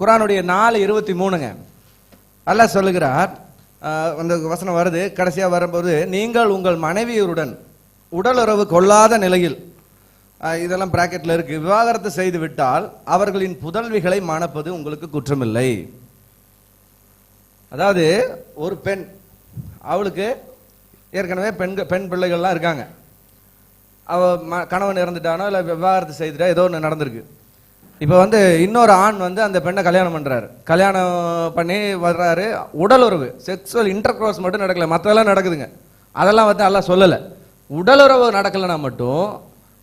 குரானுடைய நாலு இருபத்தி மூணுங்க. அல்ல சொல்லுகிறார் அந்த வசனம் வருது கடைசியாக வரும்போது நீங்கள் உங்கள் மனைவியருடன் உடலுறவு கொள்ளாத நிலையில் இதெல்லாம் பிராக்கெட்டில் இருக்கு விவாகரத்து செய்து விட்டால் அவர்களின் புதல்விகளை மணப்பது உங்களுக்கு குற்றமில்லை. அதாவது ஒரு பெண் அவளுக்கு ஏற்கனவே பெண்கள் பெண் பிள்ளைகள்லாம் இருக்காங்க. அவள் ம- கணவன் இறந்துட்டானோ இல்லை விவாகரத்து செய்துட்டா ஏதோ ஒன்று நடந்திருக்கு. இப்போ வந்து இன்னொரு ஆண் வந்து அந்த பெண்ணை கல்யாணம் பண்ணுறாரு கல்யாணம் பண்ணி வர்றாரு. உடலுறவு செக்ஸுவல் இன்டர் மட்டும் நடக்கல. மற்றதெல்லாம் நடக்குதுங்க. அதெல்லாம் வந்து எல்லாம் சொல்லலை. உடலுறவு நடக்கலைன்னா மட்டும்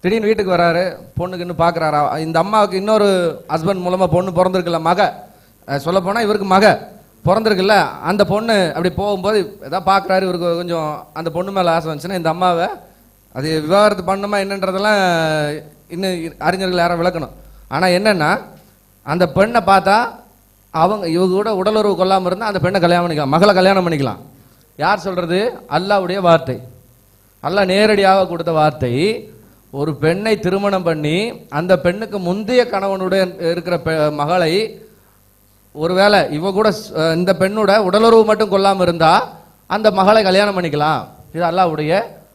திடீர்னு வீட்டுக்கு வராரு பொண்ணுக்கு இன்னும் பார்க்குறாரா இந்த அம்மாவுக்கு இன்னொரு ஹஸ்பண்ட் மூலமாக பொண்ணு பிறந்திருக்குல்ல மக. சொல்லப்போனால் இவருக்கு மக பிறந்திருக்குல்ல. அந்த பொண்ணு அப்படி போகும்போது எதாவது பார்க்குறாரு இவருக்கு கொஞ்சம் அந்த பொண்ணு மேலே ஆசை வந்துச்சுன்னா இந்த அம்மாவை அது விவாகரத்து பண்ணுமா என்னன்றதெல்லாம் இன்னும் அறிஞர்கள் யாரும் விளக்கணும். ஆனால் என்னென்னா அந்த பெண்ணை பார்த்தா அவங்க இவங்க கூட உடலுறவு கொள்ளாமல் இருந்தால் அந்த பெண்ணை கல்யாணம் பண்ணிக்கலாம் மகளை கல்யாணம் பண்ணிக்கலாம். யார் சொல்கிறது அல்லாவுடைய வார்த்தை. அல்லாஹ் நேரடியாக கொடுத்த வார்த்தை ஒரு பெண்ணை திருமணம் பண்ணி அந்த பெண்ணுக்கு முந்தைய கணவனுடைய இருக்கிற பெ- மகளை ஒருவேளை இவ கூட இந்த பெண்ணோட உடலுறவு மட்டும் கொள்ளாமல் இருந்தால் அந்த மகளை கல்யாணம் பண்ணிக்கலாம். இது அல்லாவுடைய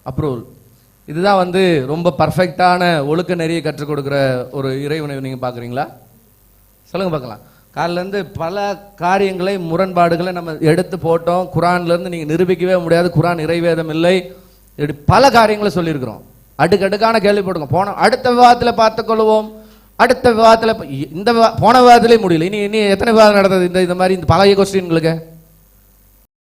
அப்ரூவல் இதுதான் வந்து ரொம்ப பர்ஃபெக்டான ஒழுக்க நெறியை கற்றுக் கொடுக்குற ஒரு இறைவனை நீங்கள் பார்க்குறீங்களா சொல்லுங்கள் பார்க்கலாம். காலிலேருந்து பல காரியங்களை முரண்பாடுகளை நம்ம எடுத்து போட்டோம். குரான்லேருந்து நீங்கள் நிரூபிக்கவே முடியாது. குரான் இறைவேதம் இல்லை. இப்படி பல காரியங்களை சொல்லியிருக்கிறோம். அடுக்கடுக்கான கேள்விப்படுங்க போன அடுத்த விவாதத்தில் பார்த்துக்கொள்வோம் அடுத்த விவாதத்தில் இந்த போன விவாதத்திலே முடியல. இனி இனி எத்தனை விவாதம் நடந்தது? இந்த இந்த மாதிரி இந்த பழைய கொஸ்டின்களுக்கு